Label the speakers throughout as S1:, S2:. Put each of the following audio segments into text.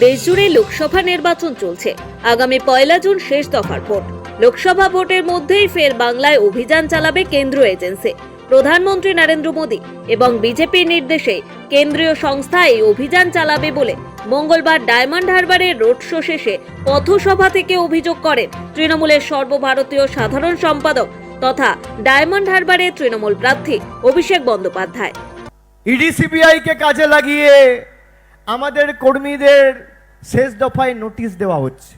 S1: দেশজুড়ে লোকসভা নির্বাচন চলছে। আগামী পয়লা জুন শেষ দফার ভোট। লোকসভা ভোটের মধ্যেই ফের বাংলায় অভিযান চালাবে কেন্দ্রীয় এজেন্সি। প্রধানমন্ত্রী নরেন্দ্র মোদী এবং বিজেপির নির্দেশে কেন্দ্রীয় সংস্থা এই অভিযান চালাবে বলে মঙ্গলবার ডায়মন্ড হারবারের রোড শো শেষে পথসভা থেকে অভিযোগ করেন তৃণমূলের সর্বভারতীয় সাধারণ সম্পাদক তথা ডায়মন্ড হারবারের তৃণমূল প্রার্থী অভিষেক বন্দ্যোপাধ্যায়।
S2: ইডি সিবিআইকে কাজে লাগিয়ে আমাদের কর্মীদের শেষ দফায় নোটিশ দেওয়া হচ্ছে।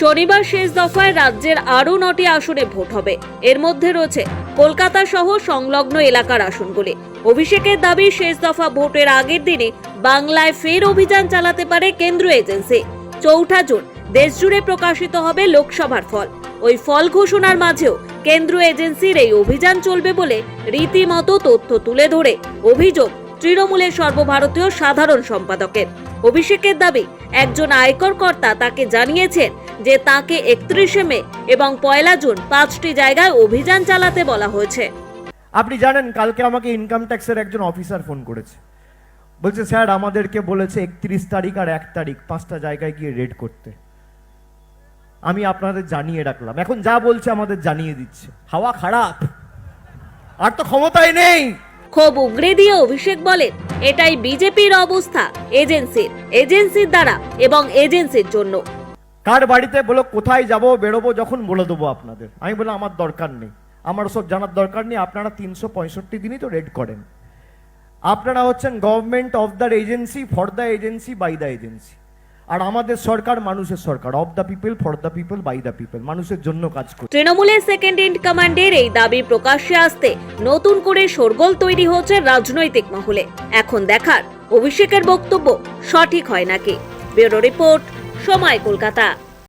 S1: শনিবার শেষ দফায় রাজ্যের আরও নটি আসনে ভোট হবে। এর মধ্যে রয়েছে কলকাতা সহ সংলগ্ন এলাকার আসনগুলি। অভিষেকের দাবি, শেষ দফা ভোটের আগের দিনে বাংলায় ফের অভিযান চালাতে পারে কেন্দ্রীয় এজেন্সি। চৌঠা জুন, দেশজুড়ে প্রকাশিত হবে লোকসভার ফল। ওই ফল ঘোষণার মাঝেও কেন্দ্রীয় এজেন্সির এই অভিযান চলবে বলে রীতিমতো তথ্য তুলে ধরে। অভিযোগ তৃণমূলের সর্বভারতীয় সাধারণ সম্পাদকের। অভিষেকের দাবি, একজন আয়কর কর্তা তাকে জানিয়েছেন যে তাকে একত্রিশে মে এবং পয়লা জুন পাঁচটি জায়গায় অভিযান চালাতে বলা হয়েছে।
S2: আপনি জানেন, কালকে আমাকে ইনকাম ট্যাক্সের একজন অফিসার ফোন করেছে। বলছে, স্যার, আমাদেরকে বলেছে একত্রিশ তারিখ আর এক তারিখ, পাঁচটা জায়গায় গিয়ে রেড করতে। আমি আপনাদের জানিয়ে রাখলাম। এখন যা বলছে আমাদের জানিয়ে দিচ্ছে। হাওয়া খারাপ। আর তো ক্ষমতায় নেই।
S1: ক্ষোভ উগড়ে দিয়ে অভিষেক বলেন, এটাই বিজেপির অবস্থা, এজেন্সির এজেন্সির দ্বারা এবং এজেন্সির জন্য।
S2: কার বাড়িতে বলো, কোথায় যাব, বেরোবো, যখন বলে দেবো আপনাদের। আমি বললাম, আমার দরকার নেই। আমার সব জানার দরকার নেই। আপনারা তিনশো পঁয়ষট্টি দিনই তো রেড করেন। আপনারা হচ্ছেন government of the agency for the agency by the agency আর আমাদের সরকার মানুষের সরকার of the people for the people by the people মানুষের জন্য কাজ করে।
S1: তৃণমূলের সেকেন্ড ইন কমান্ডের এই দাবি প্রকাশ্যে আসতে নতুন করে শোরগোল তৈরি হচ্ছে রাজনৈতিক মহলে। এখন দেখার অভিষেকের বক্তব্য সঠিক হয় নাকি? ব্যুরো রিপোর্ট, সময় কলকাতা।